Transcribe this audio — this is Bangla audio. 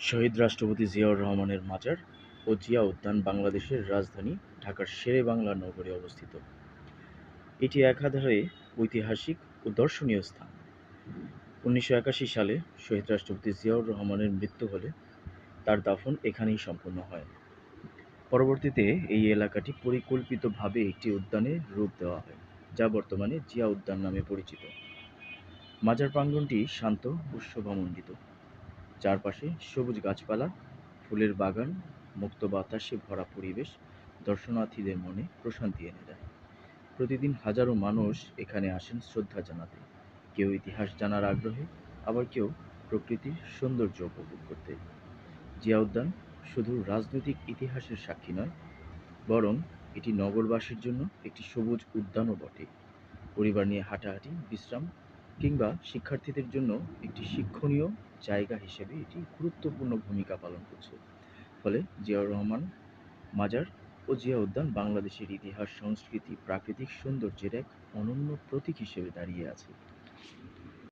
শহীদ রাষ্ট্রপতি জিয়াউর রহমানের মাজার ও জিয়া উদ্যান বাংলাদেশের রাজধানী ঢাকার শেরেবাংলা নগরে অবস্থিত। এটি একাধারে ঐতিহাসিক ও দর্শনীয় স্থান। উনিশশো একাশি সালে শহীদ রাষ্ট্রপতি জিয়াউর রহমানের মৃত্যু হলে তার দাফন এখানেই সম্পন্ন হয়। পরবর্তীতে এই এলাকাটি পরিকল্পিতভাবে একটি উদ্যানে রূপ দেওয়া হয়, যা বর্তমানে জিয়া উদ্যান নামে পরিচিত। মাজার প্রাঙ্গনটি শান্ত ও শোভামণ্ডিত। চারপাশে সবুজ গাছপালা, ফুলের বাগান, মুক্ত বাতাসে ভরা পরিবেশ দর্শনার্থীদের মনে প্রশান্তি এনে দেয়। প্রতিদিন হাজারো মানুষ এখানে আসেন শ্রদ্ধা জানাতে, কেউ ইতিহাস জানার আগ্রহে, আবার কেউ প্রকৃতির সৌন্দর্য উপভোগ করতে। জিয়া উদ্যান শুধু রাজনৈতিক ইতিহাসের সাক্ষী নয়, বরং এটি নগরবাসীর জন্য একটি সবুজ উদ্যানও বটে। পরিবার নিয়ে হাঁটাহাঁটি, বিশ্রাম কিংবা শিক্ষার্থীদের জন্য একটি শিক্ষণীয় জায়গা হিসেবে এটি গুরুত্বপূর্ণ ভূমিকা পালন করছে। ফলে জিয়াউর রহমান মাজার ও জিয়া উদ্যান বাংলাদেশের ইতিহাস, সংস্কৃতি, প্রাকৃতিক সৌন্দর্যের এক অনন্য প্রতীক হিসেবে দাঁড়িয়ে আছে।